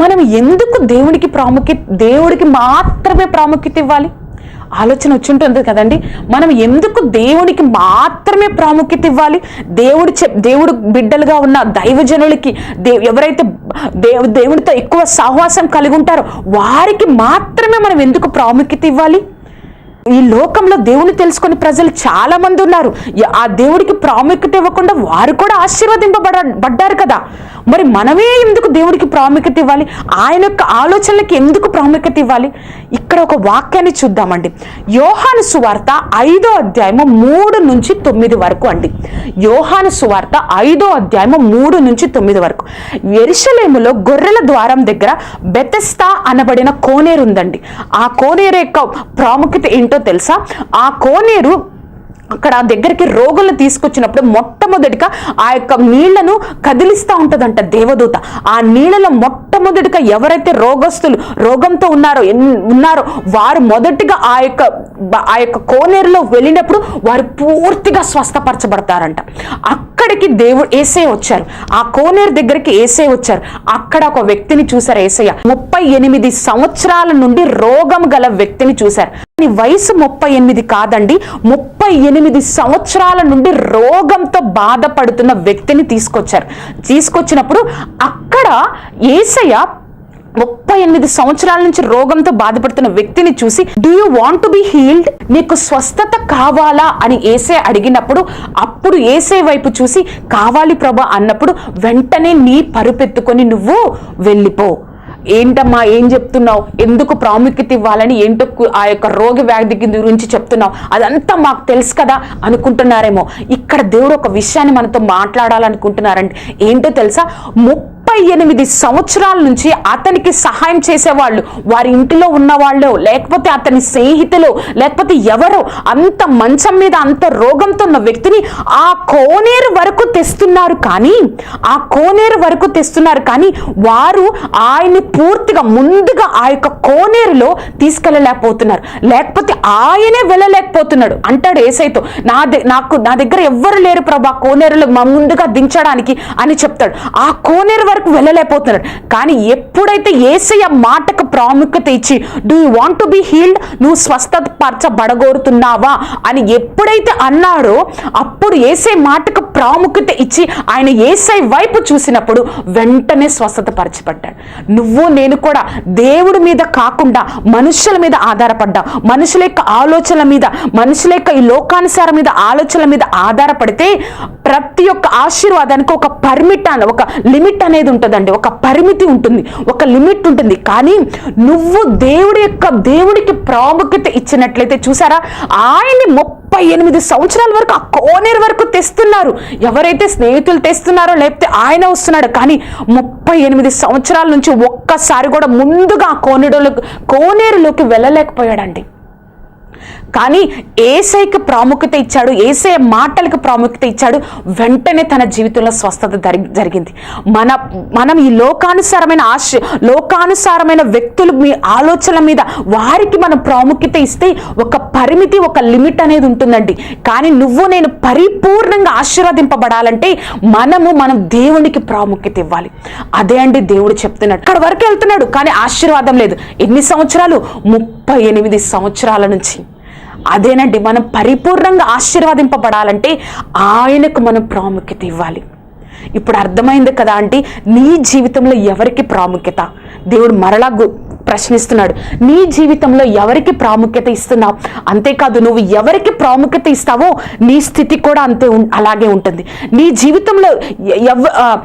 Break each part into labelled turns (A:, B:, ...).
A: మనం ఎందుకు దేవుడికి ప్రాముఖ్యత దేవుడికి మాత్రమే ప్రాముఖ్యత ఇవ్వాలి? ఆలోచన వచ్చింటుంది కదండి. మనం ఎందుకు దేవుడికి మాత్రమే ప్రాముఖ్యత ఇవ్వాలి? దేవుడు చెప్ దేవుడు బిడ్డలుగా ఉన్న దైవజనులకి దే ఎవరైతే దేవు దేవుడితో ఎక్కువ సహవాసం కలిగి ఉంటారో వారికి మాత్రమే మనం ఎందుకు ప్రాముఖ్యత ఇవ్వాలి? ఈ లోకంలో దేవుని తెలుసుకుని ప్రజలు చాలా మంది ఉన్నారు ఆ దేవుడికి ప్రాముఖ్యత ఇవ్వకుండా వారు కూడా ఆశీర్వదింపబడ పడ్డారు కదా. మరి మనమే ఎందుకు దేవుడికి ప్రాముఖ్యత ఇవ్వాలి? ఆయన యొక్క ఆలోచనలకి ఎందుకు ప్రాముఖ్యత ఇవ్వాలి? ఇక్కడ ఒక వాక్యాన్ని చూద్దామండి. యోహాను సువార్త ఐదో అధ్యాయము మూడు నుంచి తొమ్మిది వరకు అండి. యోహాను సువార్త ఐదో అధ్యాయము మూడు నుంచి తొమ్మిది వరకు. ఎరిశలేములో గొర్రెల ద్వారం దగ్గర బెతెస్తా అనబడిన కోనేరు ఉందండి. ఆ కోనేరు యొక్క ప్రాముఖ్యత ఏంటో తెలుసా? ఆ కోనేరు అక్కడ దగ్గరికి రోగులను తీసుకొచ్చినప్పుడు మొట్టమొదటిగా ఆ యొక్క నీళ్ళను కదిలిస్తూ ఉంటుందంట దేవదూత. ఆ నీళ్ళలో మొట్టమొదటిగా ఎవరైతే రోగస్తులు రోగంతో ఉన్నారో ఎన్- ఉన్నారో వారు మొదటిగా ఆ యొక్క ఆ యొక్క కోనేరులో వెళ్ళినప్పుడు వారు పూర్తిగా స్వస్థపరచబడతారంట. అక్కడికి దేవుడు ఏసే వచ్చారు. ఆ కోనేరు దగ్గరికి ఏసే వచ్చారు. అక్కడ ఒక వ్యక్తిని చూశారు ఏసయ్య. ముప్పై ఎనిమిది సంవత్సరాల నుండి రోగం గల వ్యక్తిని చూశారు. వయసు ముప్పై ఎనిమిది కాదండి ముప్పై ఎనిమిది సంవత్సరాల నుండి రోగంతో బాధపడుతున్న వ్యక్తిని తీసుకొచ్చారు. తీసుకొచ్చినప్పుడు అక్కడ ఏసయ్య ముప్పై ఎనిమిది సంవత్సరాల నుంచి రోగంతో బాధపడుతున్న వ్యక్తిని చూసి do you want to be healed నీకు స్వస్థత కావాలా? అని ఏసే అడిగినప్పుడు అప్పుడు ఏసే వైపు చూసి కావాలి ప్రభా అన్నప్పుడు వెంటనే నీ పరుపెత్తుకొని నువ్వు వెళ్ళిపో. ఏంటమ్మా ఏం చెప్తున్నావు? ఎందుకు ప్రాముఖ్యత ఇవ్వాలని ఏంటో ఆ యొక్క రోగి వ్యాధి గురించి చెప్తున్నావు? అదంతా మాకు తెలుసు కదా అనుకుంటున్నారేమో. ఇక్కడ దేవుడు ఒక విషయాన్ని మనతో మాట్లాడాలనుకుంటున్నారండి. ఏంటో తెలుసా? ముప్పై ముప్పై ఎనిమిది సంవత్సరాల నుంచి అతనికి సహాయం చేసేవాళ్ళు వారి ఇంటిలో ఉన్నవాళ్ళు లేకపోతే అతని స్నేహితులు లేకపోతే ఎవరో అంత మంచం మీద అంత రోగంతో ఉన్న వ్యక్తిని ఆ కోనేరు వరకు తెస్తున్నారు కానీ ఆ కోనేరు వరకు తెస్తున్నారు కానీ వారు ఆయన్ని పూర్తిగా ముందుగా ఆ యొక్క కోనేరులో తీసుకెళ్ళలేకపోతున్నారు. లేకపోతే ఆయనే వెళ్ళలేకపోతున్నాడు. అంటాడు ఏసైతో నా నాకు నా దగ్గర ఎవ్వరు లేరు ప్రభా కోనేరులో మా ముందుగా దించడానికి అని చెప్తాడు. ఆ కోనేరు వరకు వెళ్ళలేకపోతున్నాడు కానీ ఎప్పుడైతే ఏసయ్య మాటకు ప్రాముఖ్యత ఇచ్చి do you want to be healed నువ్వు స్వస్థత పరచబడగోరుతున్నావా అని ఎప్పుడైతే అన్నాడో అప్పుడు ఏసై మాటకు ప్రాముఖ్యత ఇచ్చి ఆయన ఏసై వైపు చూసినప్పుడు వెంటనే స్వస్థత పరచబడ్డాడు నువ్వు నేను కూడా దేవుడి మీద కాకుండా మనుషుల మీద ఆధారపడ్డా మనుషుల యొక్క ఆలోచనల మీద మనుషుల యొక్క ఈ లోకానుసారం మీద ఆలోచనల మీద ఆధారపడితే ప్రతి ఒక్క ఆశీర్వాదానికి ఒక పర్మిట్ అని ఒక లిమిట్ అనేది ఉంటుందండి. ఒక పరిమితి ఉంటుంది ఒక లిమిట్ ఉంటుంది. కానీ నువ్వు దేవుడి యొక్క దేవుడికి ప్రాముఖ్యత ఇచ్చినట్లయితే చూసారా ఆయన్ని ముప్పై ఎనిమిది సంవత్సరాల వరకు ఆ కోనేరు వరకు తెస్తున్నారు. ఎవరైతే స్నేహితులు తెస్తున్నారో లేకపోతే ఆయన వస్తున్నాడు కానీ ముప్పై ఎనిమిది సంవత్సరాల నుంచి ఒక్కసారి కూడా ముందుగా ఆ కోనేరులోకి కోనేరులోకి వెళ్ళలేకపోయాడండి. కానీ ఏసైకి ప్రాముఖ్యత ఇచ్చాడు ఏసై మాటలకు ప్రాముఖ్యత ఇచ్చాడు వెంటనే తన జీవితంలో స్వస్థత జరి- జరిగింది. మన మనం ఈ లోకానుసారమైన ఆశ లోకానుసారమైన వ్యక్తులు మీ ఆలోచనల మీద వారికి మనం ప్రాముఖ్యత ఇస్తే ఒక పరిమితి ఒక లిమిట్ అనేది ఉంటుందండి. కానీ నువ్వు నేను పరిపూర్ణంగా ఆశీర్వదింపబడాలంటే మనము మనం దేవునికి ప్రాముఖ్యత ఇవ్వాలి. అదే అండి దేవుడు చెప్తున్నాడు. అక్కడ వరకు వెళ్తున్నాడు కానీ ఆశీర్వాదం లేదు. ఎన్ని సంవత్సరాలు? ముప్పై ఎనిమిది సంవత్సరాల నుంచి. అదేనండి మనం పరిపూర్ణంగా ఆశీర్వాదింపబడాలంటే ఆయనకు మనం ప్రాముఖ్యత ఇవ్వాలి. ఇప్పుడు అర్థమైంది కదా అంటే నీ జీవితంలో ఎవరికి ప్రాముఖ్యత? దేవుడు మరలా గు- ప్రశ్నిస్తున్నాడు నీ జీవితంలో ఎవరికి ప్రాముఖ్యత ఇస్తున్నావు? అంతేకాదు నువ్వు ఎవరికి ప్రాముఖ్యత ఇస్తావో నీ స్థితి కూడా అంతే ఉం- అలాగే ఉంటుంది. నీ జీవితంలో ఎవ-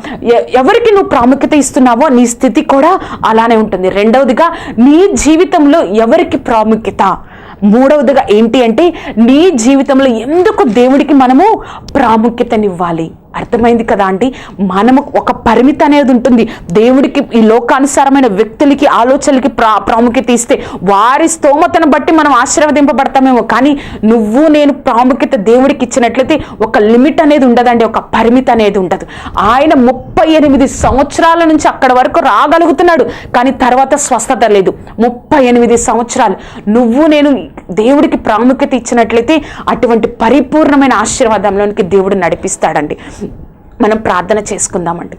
A: ఎవరికి నువ్వు ప్రాముఖ్యత ఇస్తున్నావో నీ స్థితి కూడా అలానే ఉంటుంది. రెండవదిగా నీ జీవితంలో ఎవరికి ప్రాముఖ్యత? మూడవదిగా ఏంటి అంటే నీ జీవితంలో ఎందుకు దేవుడికి మనము ప్రాముఖ్యతనివ్వాలి? అర్థమైంది కదా అండి మనము ఒక పరిమితి అనేది ఉంటుంది. దేవుడికి ఈ లోకానుసారమైన వ్యక్తులకి ఆలోచనలకి ప్రా ప్రాముఖ్యత ఇస్తే వారి స్తోమతను బట్టి మనం ఆశీర్వదింపబడతామేమో. కానీ నువ్వు నేను ప్రాముఖ్యత దేవుడికి ఇచ్చినట్లయితే ఒక లిమిట్ అనేది ఉండదండి. ఒక పరిమితి అనేది ఉండదు. ఆయన ముప్పై ఎనిమిది సంవత్సరాల నుంచి అక్కడ వరకు రాగలుగుతున్నాడు. కానీ తర్వాత స్వస్థత లేదు. ముప్పై ఎనిమిది సంవత్సరాలు. నువ్వు నేను దేవుడికి ప్రాముఖ్యత ఇచ్చినట్లయితే అటువంటి పరిపూర్ణమైన ఆశీర్వాదంలోనికి దేవుడు నడిపిస్తాడండి. మనం ప్రార్థన చేసుకుందామండి.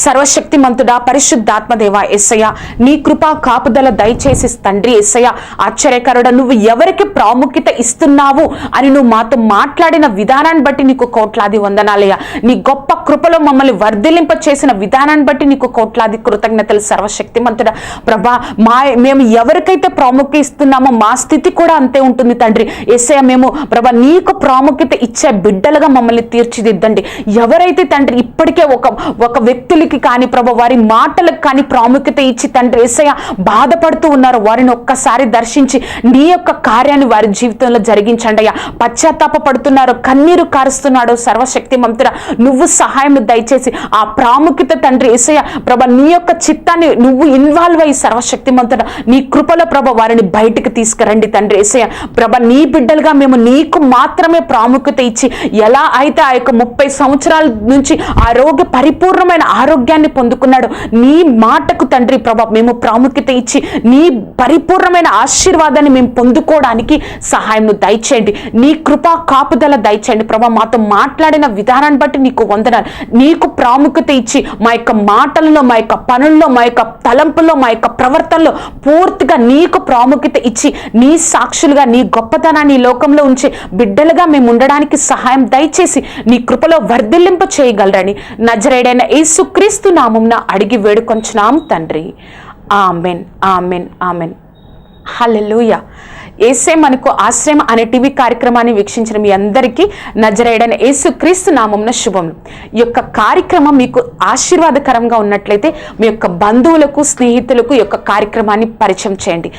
A: సర్వశక్తి మంతుడా పరిశుద్ధాత్మదేవ ఎస్సయ్య నీ కృపా కాపుదల దయచేసి తండ్రి ఎస్సయ్య ఆశ్చర్యకరుడ నువ్వు ఎవరికి ప్రాముఖ్యత ఇస్తున్నావు అని నువ్వు మాతో మాట్లాడిన విధానాన్ని బట్టి నీకు కోట్లాది వందనాలయ్య. నీ గొప్ప కృపలో మమ్మల్ని వర్ధిలింప చేసిన విధానాన్ని బట్టి నీకు కోట్లాది కృతజ్ఞతలు సర్వశక్తిమంతుడా. ప్రభా మా మేము ఎవరికైతే ప్రాముఖ్యత ఇస్తున్నామో మా స్థితి కూడా అంతే ఉంటుంది తండ్రి. ఎస్ఐ మేము ప్రభా నీకు ప్రాముఖ్యత ఇచ్చే బిడ్డలుగా మమ్మల్ని తీర్చిదిద్దండి. ఎవరైతే తండ్రి ఇప్పటికే ఒక ఒక వ్యక్తులు వ్యక్తులకి కానీ ప్రభు వారి మాటలకు కానీ ప్రాముఖ్యత ఇచ్చి తండ్రి ఎస్ఐ బాధపడుతూ ఉన్నారు. వారిని ఒక్కసారి దర్శించి నీ యొక్క కార్యాన్ని వారి జీవితంలో జరిగించండి అయ్యా. పశ్చాత్తాప పడుతున్నారు కన్నీరు కారుస్తున్నాడు సర్వశక్తి మంతుర నువ్వు సహాయం దయచేసి ఆ ప్రాముఖ్యత తండ్రి ఏసయ్య ప్రభ నీ యొక్క చిత్తాన్ని నువ్వు ఇన్వాల్వ్ అయ్యి సర్వశక్తి మంతుడ. నీ కృపలో ప్రభ వారిని బయటికి తీసుకురండి తండ్రి ఎస్ఐ ప్రభ. నీ బిడ్డలుగా మేము నీకు మాత్రమే ప్రాముఖ్యత ఇచ్చి ఎలా అయితే ఆ యొక్క ముప్పై సంవత్సరాల నుంచి ఆ రోగ పరిపూర్ణమైన ఆరోగ్యాన్ని పొందుకున్నాడు. నీ మాటకు తండ్రి ప్రభా మేము ప్రాముఖ్యత ఇచ్చి నీ పరిపూర్ణమైన ఆశీర్వాదాన్ని మేము పొందుకోవడానికి సహాయం దయచేయండి. నీ కృపా కాపుదల దయచేయండి ప్రభా. మాతో మాట్లాడిన విధానాన్ని బట్టి నీకు వందనాలు. నీకు ప్రాముఖ్యత ఇచ్చి మా యొక్క మాటల్లో మా యొక్క పనుల్లో మా యొక్క తలంపుల్లో మా యొక్క ప్రవర్తనలో పూర్తిగా నీకు ప్రాముఖ్యత ఇచ్చి నీ సాక్షులుగా నీ గొప్పతనాన్ని లోకంలో ఉంచే బిడ్డలుగా మేము ఉండడానికి సహాయం దయచేసి నీ కృపలో వర్ధిల్లింప చేయగలరని నజరేడైన క్రీస్తు నామంన అడిగి వేడుకొంచున్నాం తండ్రి. Amen amen amen. హల్లెలూయా. ఏసే మనకు ఆశ్రయం అనే టీవీ కార్యక్రమాన్ని వీక్షించిన మీ అందరికీ నజరేయడని యేసు క్రీస్తు నామంన శుభం. ఈ యొక్క కార్యక్రమం మీకు ఆశీర్వాదకరంగా ఉన్నట్లయితే మీ యొక్క బంధువులకు స్నేహితులకు యొక్క కార్యక్రమాన్ని పరిచయం చేయండి.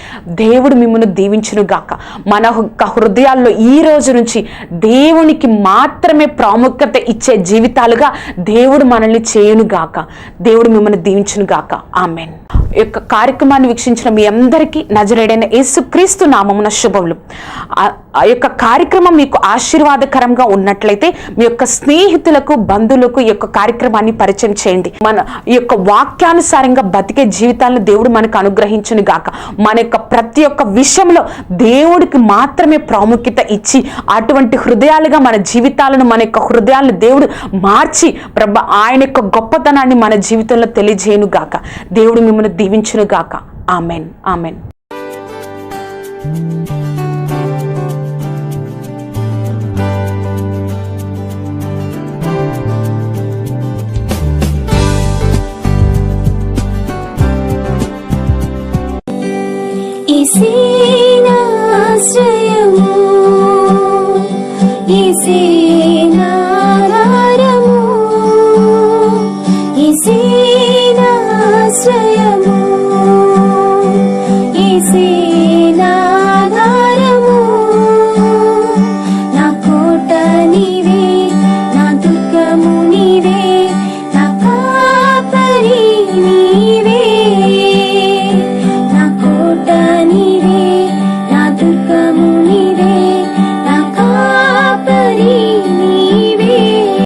A: దేవుడు మిమ్మల్ని దీవించును గాక మన యొక్క హృదయాల్లో ఈ రోజు నుంచి దేవునికి మాత్రమే ప్రాముఖ్యత ఇచ్చే జీవితాలుగా దేవుడు మనల్ని చేయును గాక దేవుడు మిమ్మల్ని దీవించును గాక ఆమెన్. యొక్క కార్యక్రమాన్ని వీక్షించిన మీ అందరికీ నజరేడైన యేసుక్రీస్తు నామమున శుభములు. ఆ- యొక్క కార్యక్రమం మీకు ఆశీర్వాదకరంగా ఉన్నట్లయితే మీ యొక్క స్నేహితులకు బంధువులకు ఈ యొక్క కార్యక్రమాన్ని పరిచయం చేయండి. మన ఈ యొక్క వాక్యానుసారంగా బతికే జీవితాలను దేవుడు మనకు అనుగ్రహించును గాక. మన యొక్క ప్రతి ఒక్క విషయంలో దేవుడికి మాత్రమే ప్రాముఖ్యత ఇచ్చి అటువంటి హృదయాలుగా మన జీవితాలను మన యొక్క హృదయాలను దేవుడు మార్చి ప్రభ ఆయన యొక్క గొప్పతనాన్ని మన జీవితంలో తెలియజేయను గాక. దేవుడు మిమ్మల్ని దీవించును గాక. ఆమెన్. ఆమెన్.